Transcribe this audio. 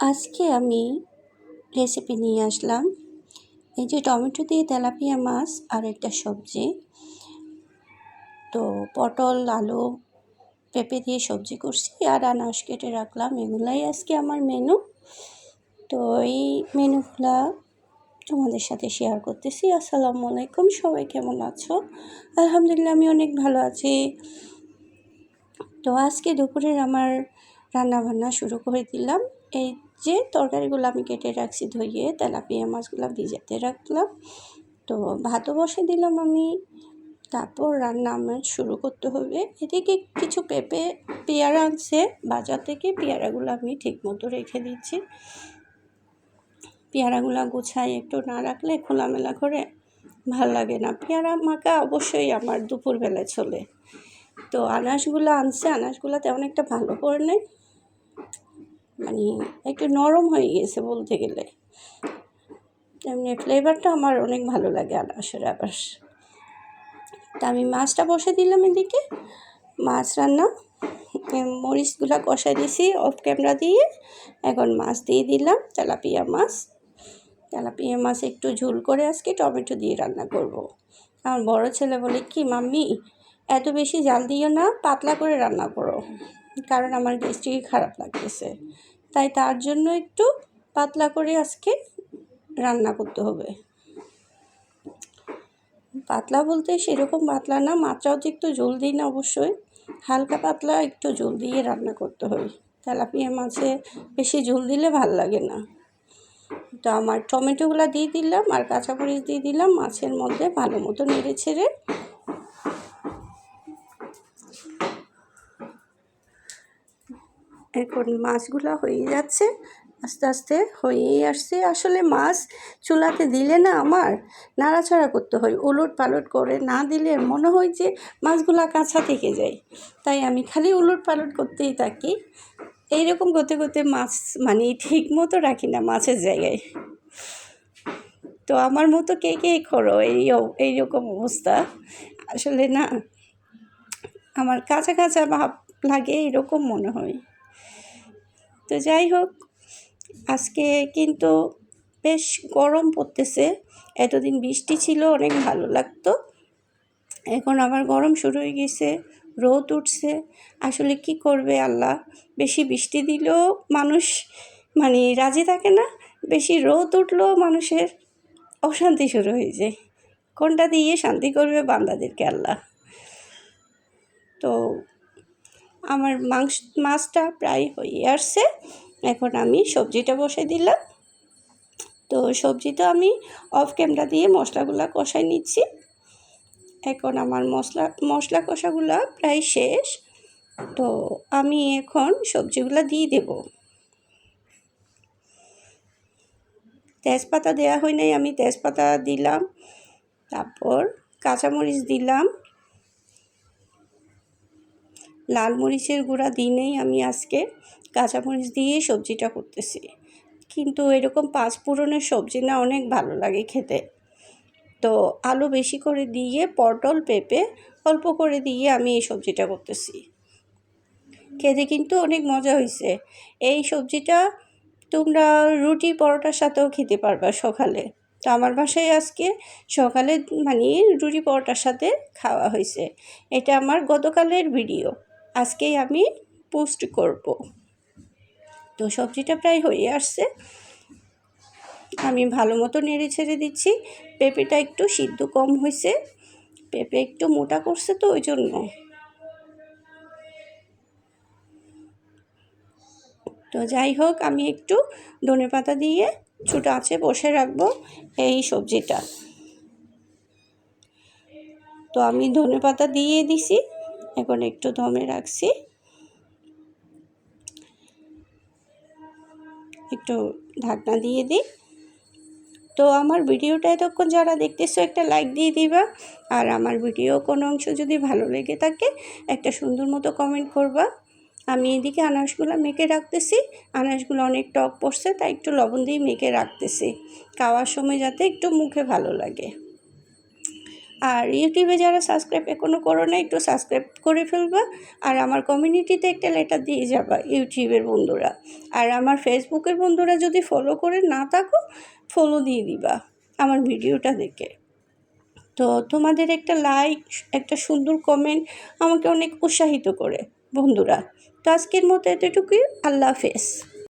আজকে আমি রেসিপি নিয়ে আসলাম। এই যে টমেটো দিয়ে তেলাপিয়া মাছ আর একটা সবজি। তো পটল, আলু, পেঁপে দিয়ে সবজি করছি আর আনাস কেটে রাখলাম। এগুলাই আজকে আমার মেনু তো এই মেনুগুলা তোমাদের সাথে শেয়ার করতেছি। আসসালামু আলাইকুম, সবাই কেমন আছো? আলহামদুলিল্লাহ, আমি অনেক ভালো আছি। তো আজকে দুপুরের আমার রান্না বান্না শুরু করে দিলাম। এই যে তরকারিগুলো আমি কেটে রাখছি ধুইয়ে তেলাপিয়া মাছগুলো ভিজাতে রাখলাম। তো ভাতও বসে দিলাম আমি। তারপর রান্না আমার শুরু করতে হবে। এদিকে কিছু পেঁপে, পেয়ারা আনছে বাজার থেকে পেয়ারাগুলো আমি ঠিক মতো রেখে দিচ্ছি। পেয়ারাগুলো গুছাই একটু না রাখলে খোলামেলা করে ভালো লাগে না। পেয়ারা মাখা অবশ্যই আমার দুপুরবেলায় চলে। তো আনাজগুলো আনছে। আনাজগুলো তেমন একটা ভালো করে নেই। মানে একটু নরম হয়ে গেছে বলতে গেলে। তেমনি ফ্লেভারটা আমার অনেক ভালো লাগে আনাসের আবার তা আমি মাছটা বসে দিলাম এদিকে। মাছ রান্না মরিচগুলো কষাই দিছি অফ ক্যামেরা দিয়ে। এখন মাছ দিয়ে দিলাম তেলাপিয়া মাছ। তেলাপিয়া মাছ একটু ঝুল করে আজকে টমেটো দিয়ে রান্না করব। আমার বড় ছেলে বলে, কি মাম্মি, এত বেশি জাল দিও না, পাতলা করে রান্না করো। কারণ আমার গ্যাস্ট্রিক খারাপ লাগতেছে। তাই তার জন্য একটু পাতলা করে আজকে রান্না করতে হবে। পাতলা বলতে সেরকম পাতলা না মাত্রাও তো একটু জল দিই না অবশ্যই। হালকা পাতলা একটু জল দিয়ে রান্না করতে হয়। তেলাপিয়া মাছে বেশি ঝোল দিলে ভালো লাগে না। তো আমার টমেটোগুলো দিয়ে দিলাম আর কাঁচামরিচ দিয়ে দিলাম, মাছের মধ্যে ভালো মতো নেড়ে ছেড়ে এখন মাছগুলো হয়ে যাচ্ছে, আস্তে আস্তে হয়েই আসছে। আসলে মাছ চুলাতে দিলে না আমার নাড়াচাড়া করতে হয় উলট পালট করে না দিলে মনে হয় যে মাছগুলো কাঁচা থেকে যায়। তাই আমি খালি উলট পালট করতেই থাকি। এইরকম করতে করতে মাছ মানে ঠিক মতো রাখি না মাছের জায়গায়। তো আমার মতো কে কে করো? এই এইরকম অবস্থা। আসলে না, আমার কাঁচা কাঁচা ভাব লাগে, এরকম মনে হয়। তো যাই হোক, আজকে কিন্তু বেশ গরম পড়তেছে। এতদিন বৃষ্টি ছিল, অনেক ভালো লাগতো। এখন আবার গরম শুরু হয়ে গেছে, রোদ উঠছে। আসলে কি করবে আল্লাহ? বেশি বৃষ্টি দিলেও মানুষ মানে রাজি থাকে না, বেশি রোদ উঠলেও মানুষের অশান্তি শুরু হয়ে যায়। কোনটা দিয়ে শান্তি করবে বান্দাদেরকে আল্লাহ? তো আমার মাংস, মাছটা প্রায় হয়ে আসছে। এখন আমি সবজিটা বসে দিলাম। তো সবজি তো আমি অফ ক্যামেরা দিয়ে মশলাগুলো কষাই নিচ্ছি। এখন আমার মশলা মশলা কষাগুলো প্রায় শেষ। তো আমি এখন সবজিগুলো দিয়ে দেব। তেজপাতা দেওয়া হয় নাই, আমি তেজপাতা দিলাম। তারপর কাঁচামরিচ দিলাম। লাল মরিচের গুঁড়া দিনেই আমি আজকে কাঁচামরিচ দিয়ে সবজিটা করতেছি। কিন্তু এরকম পাঁচ পুরনের সবজি না অনেক ভালো লাগে খেতে। তো আলু বেশি করে দিয়ে, পটল পেঁপে অল্প করে দিয়ে আমি এই সবজিটা করতেছি। খেতে কিন্তু অনেক মজা হয়েছে এই সবজিটা তোমরা রুটি পরোটার সাথেও খেতে পারবা সকালে। তো আমার বাসায় আজকে সকালে মানে রুটি পরোটার সাথে খাওয়া হয়েছে এটা আমার গতকালের ভিডিও। আজকেই আমি পোস্ট করব। তো সবজিটা প্রায় হয়ে আসছে। আমি ভালো মতো নেড়ে ছেড়ে দিচ্ছি। পেঁপেটা একটু সিদ্ধ কম হয়েছে। পেঁপে একটু মোটা করছে তো, ওই জন্য। তো যাই হোক, আমি একটু ধনে পাতা দিয়ে ছোটো আছে বসে রাখব এই সবজিটা। তো আমি ধনে পাতা দিয়ে দিছি। এখন একটু দমে রাখছি। একটু ঢাকনা দিয়ে দিই। তো আমার ভিডিওটা এতক্ষণ যারা দেখতেছো একটা লাইক দিয়ে দিবা। আর আমার ভিডিও কোনো অংশ যদি ভালো লেগে থাকে, একটা সুন্দর মতো কমেন্ট করবা। আমি এদিকে আনারসগুলো মেখে রাখতেছি। আনারসগুলো অনেক টক পড়ছে, তাই একটু লবণ দিয়ে মেখে রাখতেছি। খাওয়ার সময় যাতে একটু মুখে ভালো লাগে। আর ইউটিউবে যারা সাবস্ক্রাইব এখনও করো না, একটু সাবস্ক্রাইব করে ফেলবা। আর আমার কমিউনিটিতে একটা লেটার দিয়ে যাবা, ইউটিউবের বন্ধুরা। আর আমার ফেসবুকের বন্ধুরা যদি ফলো করে না থাকো ফলো দিয়ে দিবা আমার ভিডিওটা দেখে। তো তোমাদের একটা লাইক একটা সুন্দর কমেন্ট আমাকে অনেক উৎসাহিত করে, বন্ধুরা। তো আজকের মতো এতটুকুই, আল্লাহ হাফেজ।